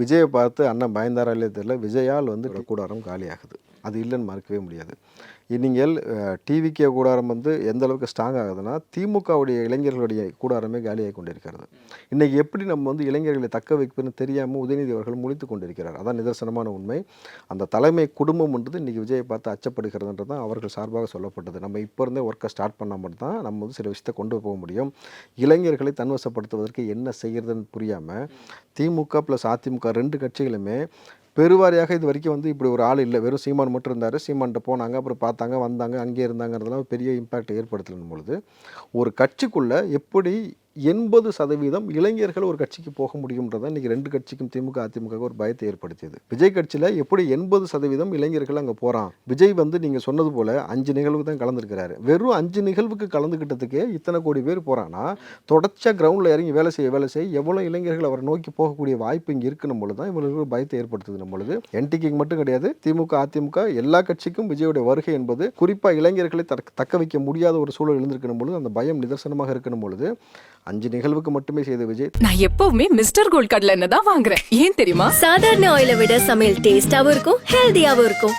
விஜயை பார்த்து அண்ணன் பயந்தாராலே தெரியல விஜயால் வந்து கூடாரம் காலியாகுது. அது இல்லைன்னு மறுக்கவே முடியாது. நீங்கள் டிவிக்கே கூடாரம் வந்து எந்த அளவுக்கு ஸ்ட்ராங் ஆகுதுன்னா திமுகவுடைய இளைஞர்களுடைய கூடாரமே காலியாக கொண்டிருக்கிறது. இன்றைக்கி எப்படி நம்ம வந்து இளைஞர்களை தக்க வைப்பதுன்னு தெரியாமல் உதயநிதி அவர்கள் முழித்து கொண்டிருக்கிறார். அதான் நிதர்சனமான உண்மை. அந்த தலைமை குடும்பம்ன்றது இன்றைக்கி விஜயை பார்த்து அச்சப்படுகிறதுன்றது தான் அவர்கள் சார்பாக சொல்லப்பட்டது. நம்ம இப்போ இருந்தே ஒர்க்கை ஸ்டார்ட் பண்ணால் மட்டும்தான் நம்ம வந்து சில விஷயத்தை கொண்டு போக முடியும். இளைஞர்களை தன்வசப்படுத்துவதற்கு என்ன செய்கிறதுன்னு புரியாமல் திமுக ப்ளஸ் அதிமுக ரெண்டு கட்சிகளுமே பெருவாரியாக இது வரைக்கும் வந்து இப்படி ஒரு ஆள் இல்லை. வெறும் சீமான் மட்டும் இருந்தார். சீமான்கிட்ட போனாங்க அப்புறம் பார்த்தாங்க வந்தாங்க அங்கே இருந்தாங்கிறதுலாம் பெரிய இம்பேக்ட் ஏற்படுத்தணும் பொழுது ஒரு கட்சிக்குள்ளே எப்படி எண்பது சதவீதம் இளைஞர்கள் ஒரு கட்சிக்கு போக முடியுன்றதை இன்றைக்கி ரெண்டு கட்சிக்கும் திமுக அதிமுக ஒரு பயத்தை ஏற்படுத்தியது. விஜய் கட்சியில் எப்படி எண்பது சதவீதம் இளைஞர்கள் அங்கே போகிறான் விஜய் வந்து நீங்கள் சொன்னது போல் அஞ்சு நிகழ்வு தான் கலந்துருக்கிறாரு. வெறும் அஞ்சு நிகழ்வுக்கு கலந்துக்கிட்டதுக்கே இத்தனை கோடி பேர் போகிறான்னா தொடர்ச்சியாக கிரவுண்டில் இறங்கி வேலை செய்ய வேலை செய்ய எவ்வளோ இளைஞர்கள் அவரை நோக்கி போகக்கூடிய வாய்ப்பு இங்கே இருக்கணும் பொழுது தான் இவங்களுக்கு ஒரு பயத்தை ஏற்படுத்துது பொழுது. என்டிக்கு மட்டும் கிடையாது திமுக அதிமுக எல்லா கட்சிக்கும் விஜயோட வருகை என்பது குறிப்பாக இளைஞர்களை தக்க வைக்க முடியாத ஒரு சூழல் எழுந்திருக்கணும் பொழுது அந்த பயம் நிதர்சனமாக இருக்கணும் பொழுது அஞ்சு நிகழ்வுக்கு மட்டுமே செய்த விஜய். நான் எப்பவுமே மிஸ்டர் கோல்ட் கடலை தான் வாங்குறேன். ஏன் தெரியுமா? சாதாரண ஆயிலை விட சமையல் டேஸ்டாவும் இருக்கும் ஹெல்தியாவும் இருக்கும்.